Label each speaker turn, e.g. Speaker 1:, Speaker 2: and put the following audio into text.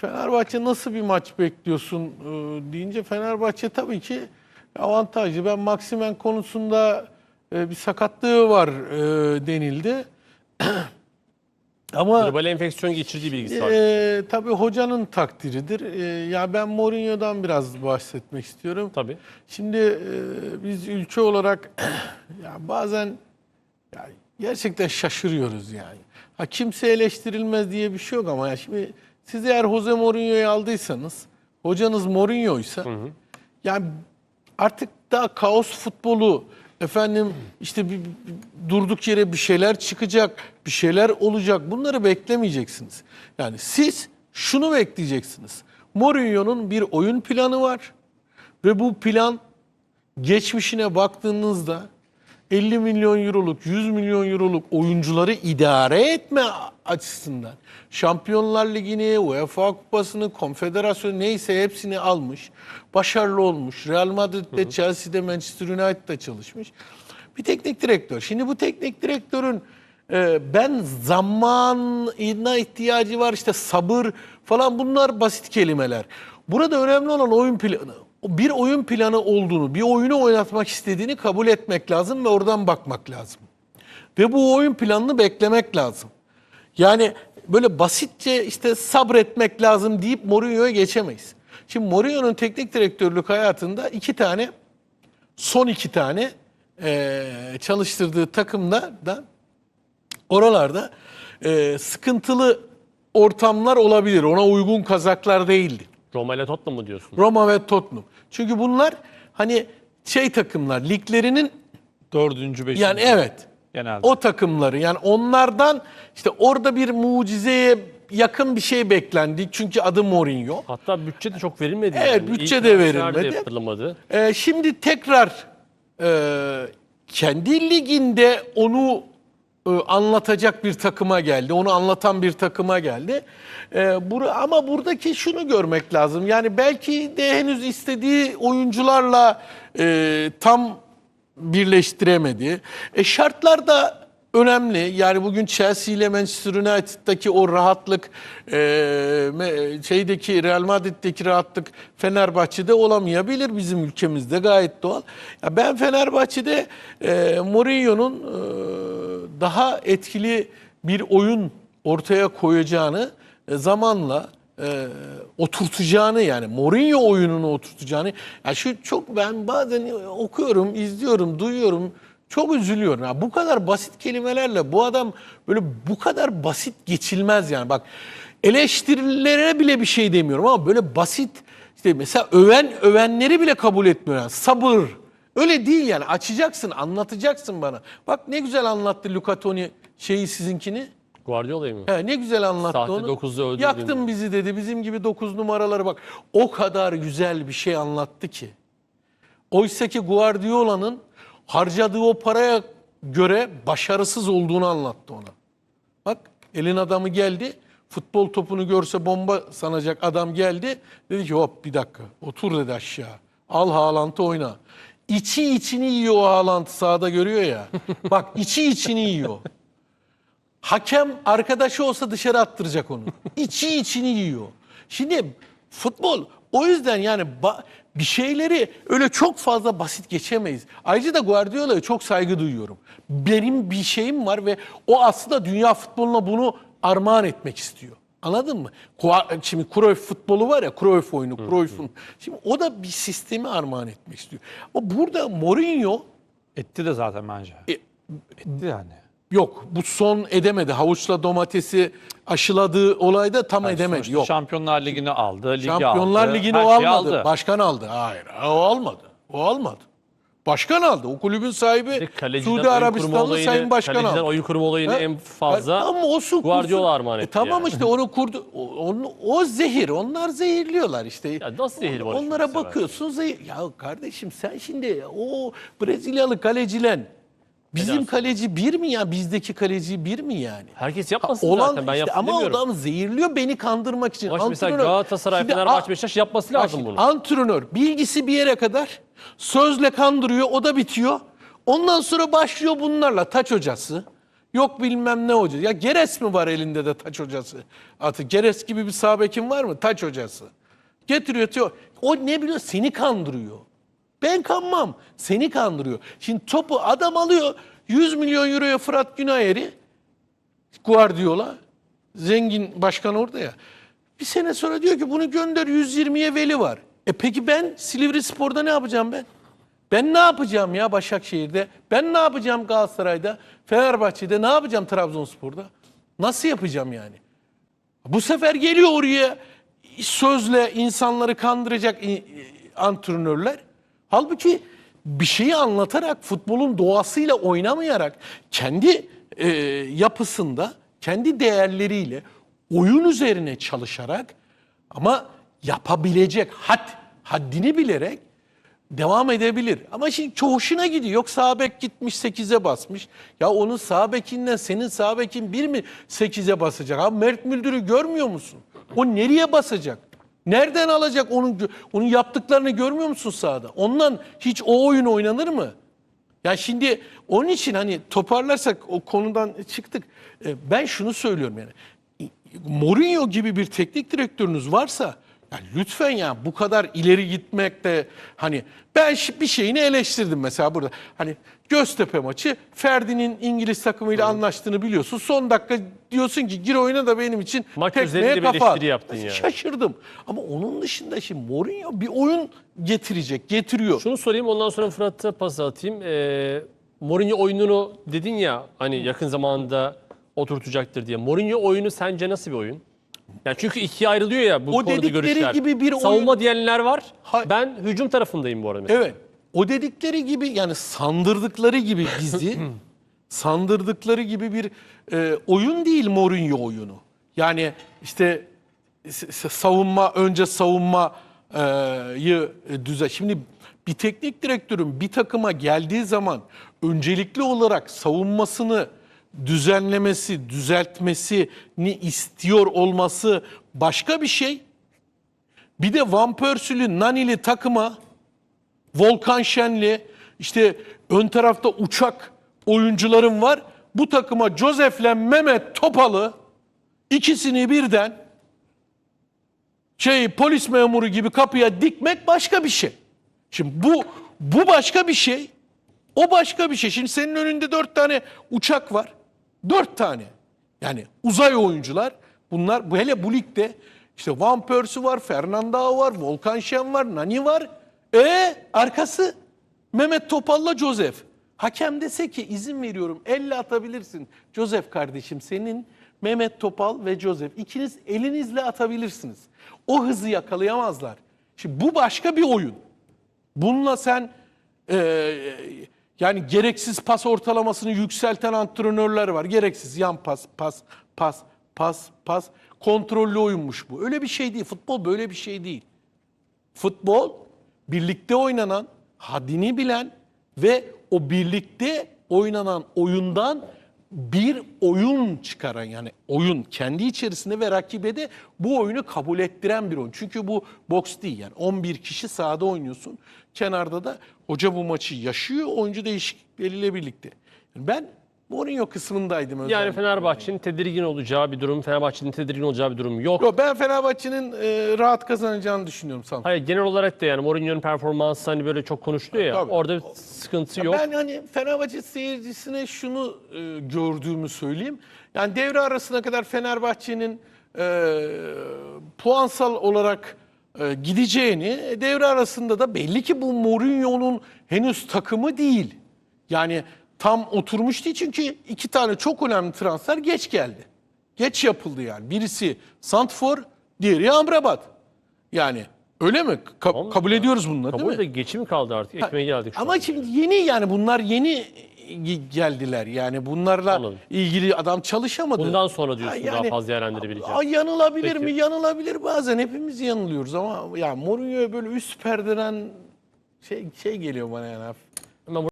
Speaker 1: Fenerbahçe nasıl bir maç bekliyorsun e, deyince Fenerbahçe tabii ki avantajlı. Ben Maksimen konusunda e, bir sakatlığı var e, denildi. Ama
Speaker 2: Global enfeksiyon geçirdiği bilgisi var.
Speaker 1: e, tabii hocanın takdiridir. E, ya ben Mourinho'dan biraz bahsetmek istiyorum.
Speaker 2: Tabii.
Speaker 1: Şimdi e, biz ülke olarak ya bazen ya gerçekten şaşırıyoruz yani. Ha kimse eleştirilmez diye bir şey yok ama ya şimdi siz eğer Jose Mourinho'yu aldıysanız, hocanız Mourinho'ysa yani artık daha kaos futbolu efendim işte bir, bir- durduk yere bir şeyler çıkacak, bir şeyler olacak. Bunları beklemeyeceksiniz. Yani siz şunu bekleyeceksiniz. Mourinho'nun bir oyun planı var ve bu plan geçmişine baktığınızda 50 milyon euroluk, 100 milyon euroluk oyuncuları idare etme açısından Şampiyonlar Ligi'ni, UEFA Kupası'nı, Konfederasyonu neyse hepsini almış. Başarılı olmuş. Real Madrid'de, Chelsea'de, Manchester United'da çalışmış. Bir teknik direktör. Şimdi bu teknik direktörün e, ben zamanına ihtiyacı var işte sabır falan bunlar basit kelimeler. Burada önemli olan oyun planı. Bir oyun planı olduğunu, bir oyunu oynatmak istediğini kabul etmek lazım ve oradan bakmak lazım. Ve bu oyun planını beklemek lazım. Yani böyle basitçe işte sabretmek lazım deyip Mourinho'ya geçemeyiz. Şimdi Mourinho'nun teknik direktörlük hayatında iki tane, son iki tane eee, çalıştırdığı takımda da oralarda eee, sıkıntılı ortamlar olabilir. Ona uygun kazaklar değildi.
Speaker 2: Roma ile Tottenham mı diyorsun?
Speaker 1: Roma ve Tottenham. Çünkü bunlar hani şey takımlar, liglerinin
Speaker 3: Dördüncü, beşinci.
Speaker 1: yani evet.
Speaker 3: Genelde.
Speaker 1: O takımları yani onlardan işte orada bir mucizeye yakın bir şey beklendi. Çünkü adı Mourinho.
Speaker 2: Hatta bütçe de çok verilmedi.
Speaker 1: Evet,
Speaker 2: yani.
Speaker 1: bütçe
Speaker 2: İlk
Speaker 1: de
Speaker 2: transfer
Speaker 1: verilmedi.
Speaker 2: yapılamadı.
Speaker 1: Ee, şimdi tekrar e, kendi liginde onu anlatacak bir takıma geldi. Onu anlatan bir takıma geldi. E, ama buradaki şunu görmek lazım. Yani belki de henüz istediği oyuncularla e, tam birleştiremedi. E, şartlar da önemli. Yani bugün Chelsea ile Manchester United'daki o rahatlık, e, şeydeki Real Madrid'deki rahatlık Fenerbahçe'de olamayabilir bizim ülkemizde gayet doğal. Ya ben Fenerbahçe'de e, Mourinho'nun e, daha etkili bir oyun ortaya koyacağını e, zamanla e, oturtacağını yani Mourinho oyununu oturtacağını ya şu çok ben bazen okuyorum, izliyorum, duyuyorum. Çok üzülüyorum. Ya bu kadar basit kelimelerle bu adam böyle bu kadar basit geçilmez yani. Bak eleştirilere bile bir şey demiyorum ama böyle basit işte mesela öven övenleri bile kabul etmiyor. Yani. Sabır. Öyle değil yani. Açacaksın, anlatacaksın bana. Bak ne güzel anlattı Luca Toni şeyi sizinkini.
Speaker 2: Guardiola'yı mı?
Speaker 1: He, ne güzel anlattı
Speaker 2: Sahte
Speaker 1: onu.
Speaker 2: dokuzda öldürdün
Speaker 1: Yaktın
Speaker 2: diye.
Speaker 1: bizi dedi. Bizim gibi dokuz numaraları bak. O kadar güzel bir şey anlattı ki. Oysa ki Guardiola'nın harcadığı o paraya göre başarısız olduğunu anlattı ona. Bak elin adamı geldi. Futbol topunu görse bomba sanacak adam geldi. Dedi ki hop bir dakika otur dedi aşağı. Al Haaland'ı oyna. İçi içini yiyor o Haaland sahada görüyor ya. Bak içi içini yiyor. Hakem arkadaşı olsa dışarı attıracak onu. İçi içini yiyor. Şimdi futbol o yüzden yani bir şeyleri öyle çok fazla basit geçemeyiz. Ayrıca da Guardiola'ya çok saygı duyuyorum. Benim bir şeyim var ve o aslında dünya futboluna bunu armağan etmek istiyor. Anladın mı? Şimdi Cruyff futbolu var ya, Cruyff oyunu, Cruyff'un. Şimdi o da bir sistemi armağan etmek istiyor. Ama burada Mourinho
Speaker 3: Etti de zaten bence.
Speaker 1: e,
Speaker 3: Etti yani.
Speaker 1: Yok bu son edemedi. Havuçla domatesi aşıladığı olayda tam edemedi.
Speaker 3: Sonuçta
Speaker 1: Yok.
Speaker 3: Şampiyonlar Ligi'ni aldı, ligi
Speaker 1: Şampiyonlar
Speaker 3: aldı.
Speaker 1: Ligi'ni
Speaker 3: her
Speaker 1: o almadı.
Speaker 3: aldı.
Speaker 1: Başkan aldı. Hayır o almadı. O almadı. Başkan aldı. O kulübün sahibi
Speaker 2: Kaleciden
Speaker 1: Suudi Arabistanlı Sayın Başkan
Speaker 2: kaleciden
Speaker 1: aldı.
Speaker 2: oyun kurma olayını
Speaker 1: Ha?
Speaker 2: en fazla
Speaker 1: Ha, ama olsun,
Speaker 2: Guardiola
Speaker 1: kursun.
Speaker 2: armağan
Speaker 1: E,
Speaker 2: etti
Speaker 1: tamam
Speaker 2: yani.
Speaker 1: işte onu kurdu. O, onu- o zehir. Onlar zehirliyorlar işte.
Speaker 2: Ya nasıl zehir var
Speaker 1: Onlara bakıyorsun zehir. Ya kardeşim sen şimdi o Brezilyalı kalecilen bizim
Speaker 2: Helal.
Speaker 1: kaleci bir mi ya? Bizdeki kaleci bir mi yani?
Speaker 2: herkes yapmasın
Speaker 1: Olan
Speaker 2: zaten ben
Speaker 1: işte ama
Speaker 2: demiyorum.
Speaker 1: adam zehirliyor beni kandırmak için.
Speaker 2: Mesela
Speaker 1: Antrenör-
Speaker 2: Galatasaray,
Speaker 1: Şimdi
Speaker 2: Fenerbahçe, Beşiktaş yapması lazım
Speaker 1: şimdi,
Speaker 2: bunu.
Speaker 1: Antrenör bilgisi bir yere kadar sözle kandırıyor o da bitiyor. Ondan sonra başlıyor bunlarla taç hocası. Yok bilmem ne hocası. Ya Geres mi var elinde de taç hocası? Atı Geres gibi bir sağ bekin var mı? Taç hocası. Getiriyor atıyor. O ne biliyor? Seni kandırıyor. Ben kanmam. Seni kandırıyor. Şimdi topu adam alıyor. 100 milyon euroya Fırat Günayer'i Guardiola zengin başkan orada ya. Bir sene sonra diyor ki bunu gönder 120'ye veli var. E peki ben Silivri Spor'da ne yapacağım ben? Ben ne yapacağım ya Başakşehir'de? Ben ne yapacağım Galatasaray'da? Fenerbahçe'de ne yapacağım Trabzonspor'da? Nasıl yapacağım yani? Bu sefer geliyor oraya sözle insanları kandıracak i- i- antrenörler. Halbuki bir şeyi anlatarak, futbolun doğasıyla oynamayarak, kendi e, yapısında, kendi değerleriyle oyun üzerine çalışarak ama yapabilecek had, haddini bilerek devam edebilir. Ama şimdi çok hoşuna gidiyor. Yok sağ bek gitmiş 8'e basmış. Ya onun sağ bekinden senin sağ bekin bir mi 8'e basacak? Abi Mert Müldür'ü görmüyor musun? O nereye basacak? Nereden alacak onun onun yaptıklarını görmüyor musun sahada? Ondan hiç o oyun oynanır mı? Ya şimdi onun için hani toparlarsak o konudan çıktık. E, Ben şunu söylüyorum yani. Mourinho gibi bir teknik direktörünüz varsa ya lütfen ya bu kadar ileri gitmek de hani ben bir şeyini eleştirdim mesela burada. Hani Göztepe maçı Ferdi'nin İngiliz takımıyla anlaştığını biliyorsun. Son dakika diyorsun ki gir oyuna da benim için
Speaker 2: Maç
Speaker 1: tekmeye kafa
Speaker 2: yaptın yani.
Speaker 1: Şaşırdım. Ama onun dışında şimdi Mourinho bir oyun getirecek, getiriyor.
Speaker 2: Şunu sorayım ondan sonra Fırat'a pas atayım. Ee, Mourinho oyununu dedin ya hani yakın zamanda oturtacaktır diye. Mourinho oyunu sence nasıl bir oyun? Yani çünkü ikiye ayrılıyor ya bu
Speaker 1: O
Speaker 2: konuda
Speaker 1: dedikleri
Speaker 2: görüşler.
Speaker 1: gibi bir oyun-
Speaker 2: Savunma diyenler var.
Speaker 1: Ha-
Speaker 2: Ben hücum tarafındayım bu arada. mesela.
Speaker 1: Evet. O dedikleri gibi yani sandırdıkları gibi bizi sandırdıkları gibi bir e, oyun değil Mourinho oyunu. Yani işte savunma önce savunmayı düze. Şimdi bir teknik direktörün bir takıma geldiği zaman öncelikli olarak savunmasını düzenlemesi, düzeltmesini istiyor olması başka bir şey. Bir de Van Persie'li, Nani'li takıma Volkan Şenli, işte ön tarafta uçak oyuncularım var. Bu takıma Josef'le Mehmet Topalı ikisini birden şey polis memuru gibi kapıya dikmek başka bir şey. Şimdi bu bu başka bir şey. O başka bir şey. Şimdi senin önünde dört tane uçak var. Dört tane. Yani uzay oyuncular. Bunlar bu hele bu ligde işte Van Persie var, Fernando var, Volkan Şen var, Nani var. E arkası Mehmet Topal'la Joseph. Hakem dese ki izin veriyorum elle atabilirsin. Joseph kardeşim senin Mehmet Topal ve Joseph ikiniz elinizle atabilirsiniz. O hızı yakalayamazlar. Şimdi bu başka bir oyun. Bununla sen e, yani gereksiz pas ortalamasını yükselten antrenörler var. Gereksiz yan pas, pas, pas, pas, pas. Kontrollü oyunmuş bu. Öyle bir şey değil. Futbol böyle bir şey değil. Futbol birlikte oynanan, haddini bilen ve o birlikte oynanan oyundan bir oyun çıkaran yani oyun kendi içerisinde ve rakibe de bu oyunu kabul ettiren bir oyun. Çünkü bu boks değil yani 11 kişi sahada oynuyorsun. Kenarda da hoca bu maçı yaşıyor oyuncu değişiklikleriyle birlikte. Yani ben Mourinho kısmındaydım
Speaker 2: Yani
Speaker 1: özellikle.
Speaker 2: Fenerbahçe'nin tedirgin olacağı bir durum, Fenerbahçe'nin tedirgin olacağı bir durum yok.
Speaker 1: Yok, ben Fenerbahçe'nin e, rahat kazanacağını düşünüyorum sanırım.
Speaker 2: Hayır genel olarak da yani Mourinho'nun performansı hani böyle çok konuşuluyor ya.
Speaker 1: Tabii.
Speaker 2: Orada bir sıkıntı yok.
Speaker 1: Ben hani Fenerbahçe seyircisine şunu e, gördüğümü söyleyeyim. Yani devre arasına kadar Fenerbahçe'nin e, puansal olarak e, gideceğini, e, devre arasında da belli ki bu Mourinho'nun henüz takımı değil. Yani tam oturmuş değil çünkü iki tane çok önemli transfer geç geldi. Geç yapıldı yani. Birisi Santfor, diğeri Amrabat. Yani öyle mi? Ka-
Speaker 2: Tamam.
Speaker 1: kabul ediyoruz bunları değil
Speaker 2: Kabul
Speaker 1: mi?
Speaker 2: de geçimi kaldı artık. Ekmeğe geldik şu
Speaker 1: Ama
Speaker 2: an.
Speaker 1: şimdi yeni yani bunlar yeni ge- geldiler. Yani bunlarla
Speaker 2: Anladım.
Speaker 1: ilgili adam çalışamadı.
Speaker 2: Bundan sonra diyorsun
Speaker 1: Ha,
Speaker 2: daha
Speaker 1: yani-
Speaker 2: fazla değerlendirebileceğim.
Speaker 1: Yanılabilir
Speaker 2: Peki.
Speaker 1: mi? Yanılabilir bazen. Hepimiz yanılıyoruz ama ya Mourinho'ya böyle üst perdeden şey şey geliyor bana yani.